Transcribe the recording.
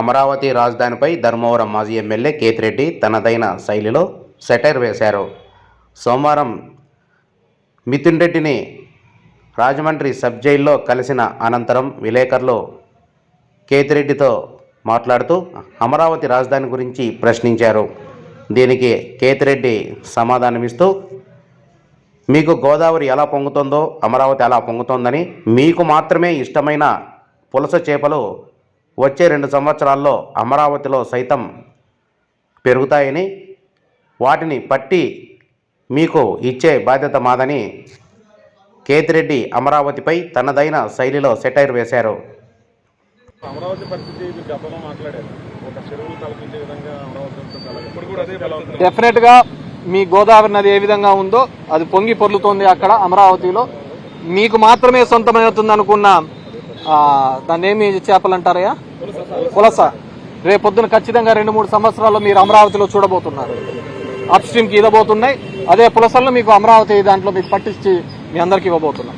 అమరావతి రాజధానిపై ధర్మవరం మాజీ ఎమ్మెల్యే కేతిరెడ్డి తనదైన శైలిలో సెటైర్ వేశారు. సోమవారం మిథున్ రెడ్డిని రాజమండ్రి సబ్ జైల్లో కలిసిన అనంతరం విలేకరులు కేతిరెడ్డితో మాట్లాడుతూ అమరావతి రాజధాని గురించి ప్రశ్నించారు. దీనికి కేతిరెడ్డి సమాధానమిస్తూ మీకు గోదావరి ఎలా పొంగుతుందో అమరావతి ఎలా పొంగుతోందని మీకు మాత్రమే ఇష్టమైన పులస చేపలు వచ్చే రెండు సంవత్సరాల్లో అమరావతిలో సైతం పెరుగుతాయని వాటిని పట్టి మీకు ఇచ్చే బాధ్యత మాదని కేతిరెడ్డి అమరావతిపై తనదైన శైలిలో సెటైర్ వేశారు. అమరావతి పరిస్థితి మీరు గతంలో మాట్లాడారు. ఒక చెరువులు కల్పించే విధంగా అమరావతి ఉంటుంది అలాగే ఇప్పుడు కూడా అదే ఎలా ఉంది డెఫినెట్గా మీ గోదావరి నది ఏ విధంగా ఉందో అది పొంగి పొర్లుతోంది అక్కడ అమరావతిలో. మీకు మాత్రమే సొంతమవుతుంది అనుకున్న దాన్ని ఏమి చేపలు అంటారయ్యా పులస. రేపొద్దున ఖచ్చితంగా రెండు మూడు సంవత్సరాల్లో మీరు అమరావతిలో చూడబోతున్నారు. అప్ స్ట్రీమ్కి ఇవ్వబోతున్నాయి. అదే పులసల్లో మీకు అమరావతి దాంట్లో మీకు పట్టించి మీ అందరికి ఇవ్వబోతున్నాం.